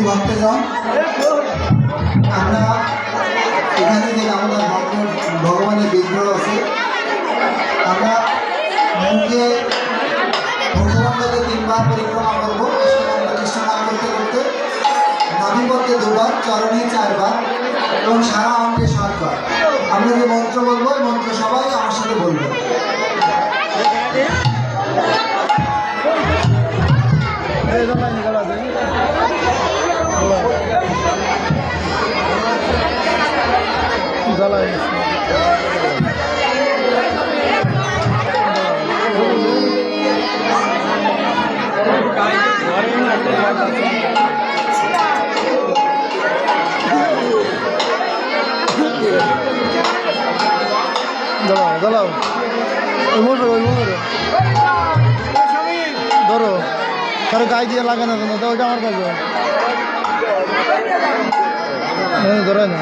সুধী ভক্তজন আমরা এখানে যে আমাদের ভগবান- ভগবানের বিগ্রহ আছে, আমরা মুখে ভগবানকে তিনবার পরিক্রমা করব। কৃষ্ণ কৃষ্ণ নাম করতে করতে নাভিপথে দুবার, চরণে চারবার এবং সারা অঙ্কে সাতবার। আমরা যে মন্ত্র বলব মন্ত্র সবাই আমার সাথে বলব। ওই মোটর ওই মোটর ধরো তার গায়ে দিয়ে লাগে না কেন তো ওইটা আমার কাছে ধরে না।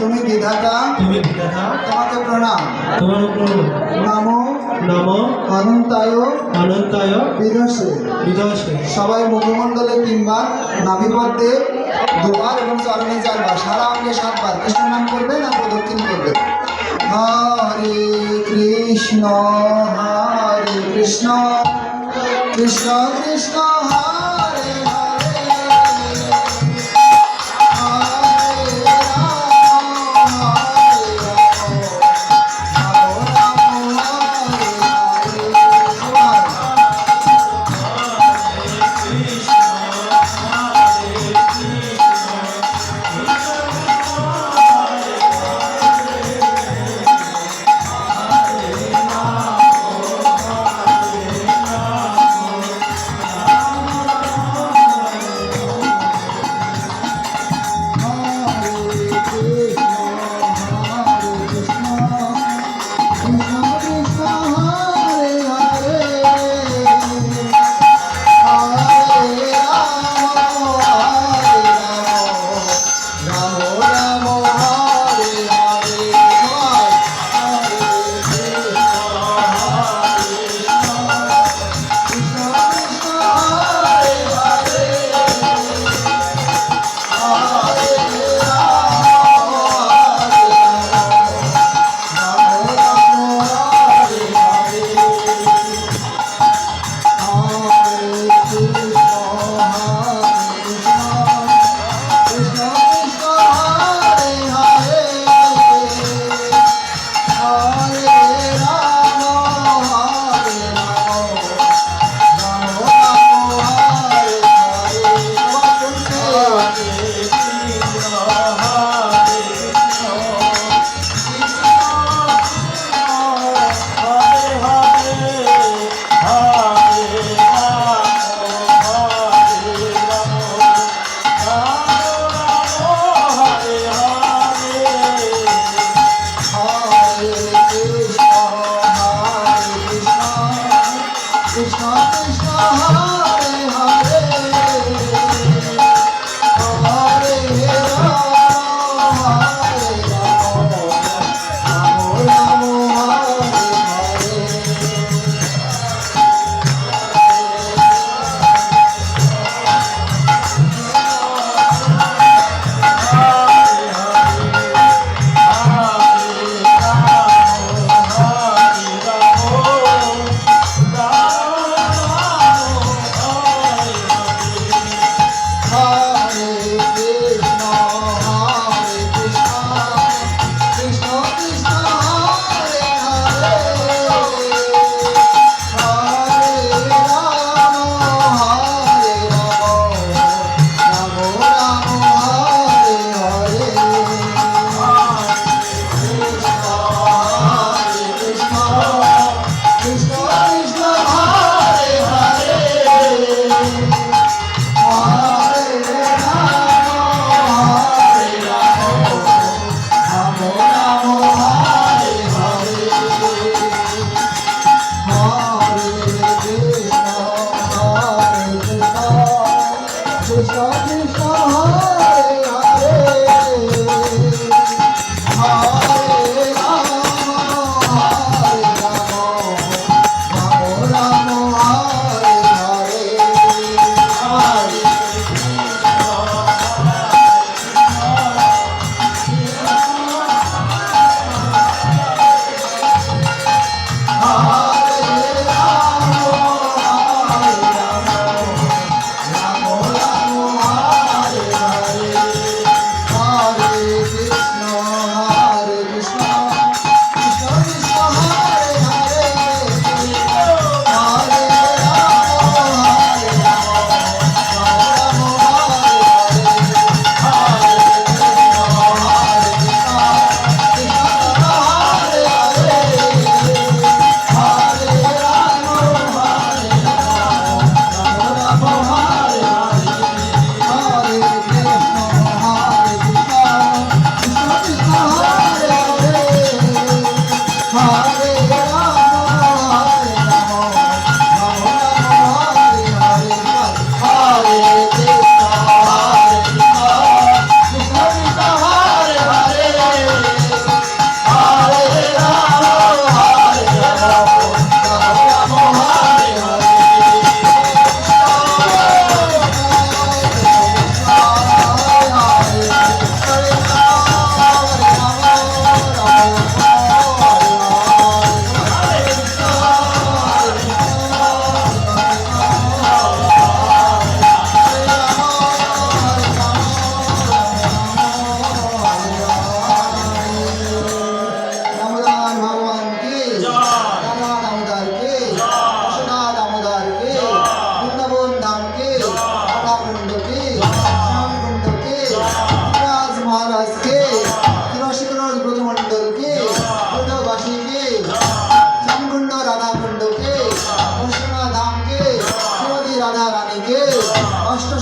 তুমি বিধাতা। তুমি বিধাতা। তোমাকে প্রণাম। তোমার উপর নামো। নম। অনন্তায় অনন্তায় বিধসে বিদর্শে। সবাই মুখমণ্ডলে তিনবার নাভিপদ্মে দুবার এবং চরণে চারবার। সারা অঙ্গে সাতবার। কৃষ্ণ নাম করবেন আর প্রদক্ষিণ করবেন। হরে কৃষ্ণ হরে কৃষ্ণ। কৃষ্ণ কৃষ্ণ হরে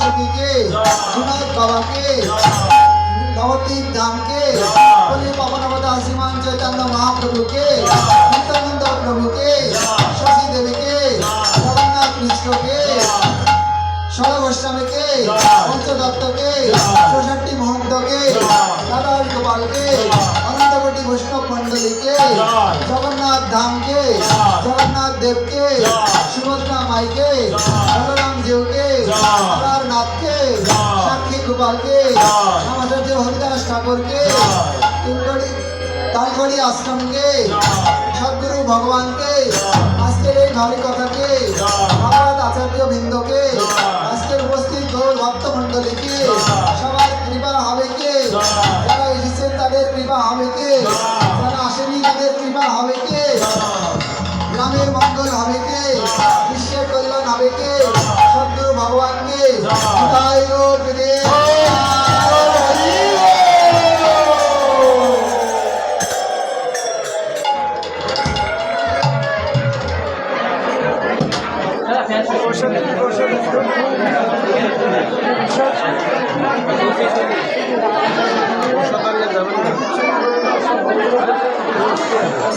স্বামীকে বিনোদ বাবাকে, নবদ্বীপ ধামকে, বলি পবনবদা শ্রীমান চৈতন্য মহাপ্রভুকে, নিত্যানন্দ প্রভুকে, শশী দেবীকে জগন্নাথ মিশ্রকে সরগোস্বামীকে পঞ্চদত্তকে চৌষট্টি মহন্তকে দাদার গোপালকে অনন্তকোটি বৈষ্ণব মণ্ডলীকে, জগন্নাথ ধামকে, জগন্নাথ দেবকে, সুভদ্রা মাইকে বলরাম জিউকে রাধার নাথকে সাক্ষী গোপালকে আমাচার্য হরিদাস ঠাকুরকে তিনকড়ি তালগড়ি আশ্রমকে সদ্গুরু ভগবানকে আজকের এই ভারী কথাকে ভগবত আচার্য বৃন্দকে আজকের উপস্থিত গৌর ভক্ত মণ্ডলীকে সবার কৃপা হবে কে? যারা এসেছেন তাদের কৃপা হবে কে?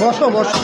বসো বসো।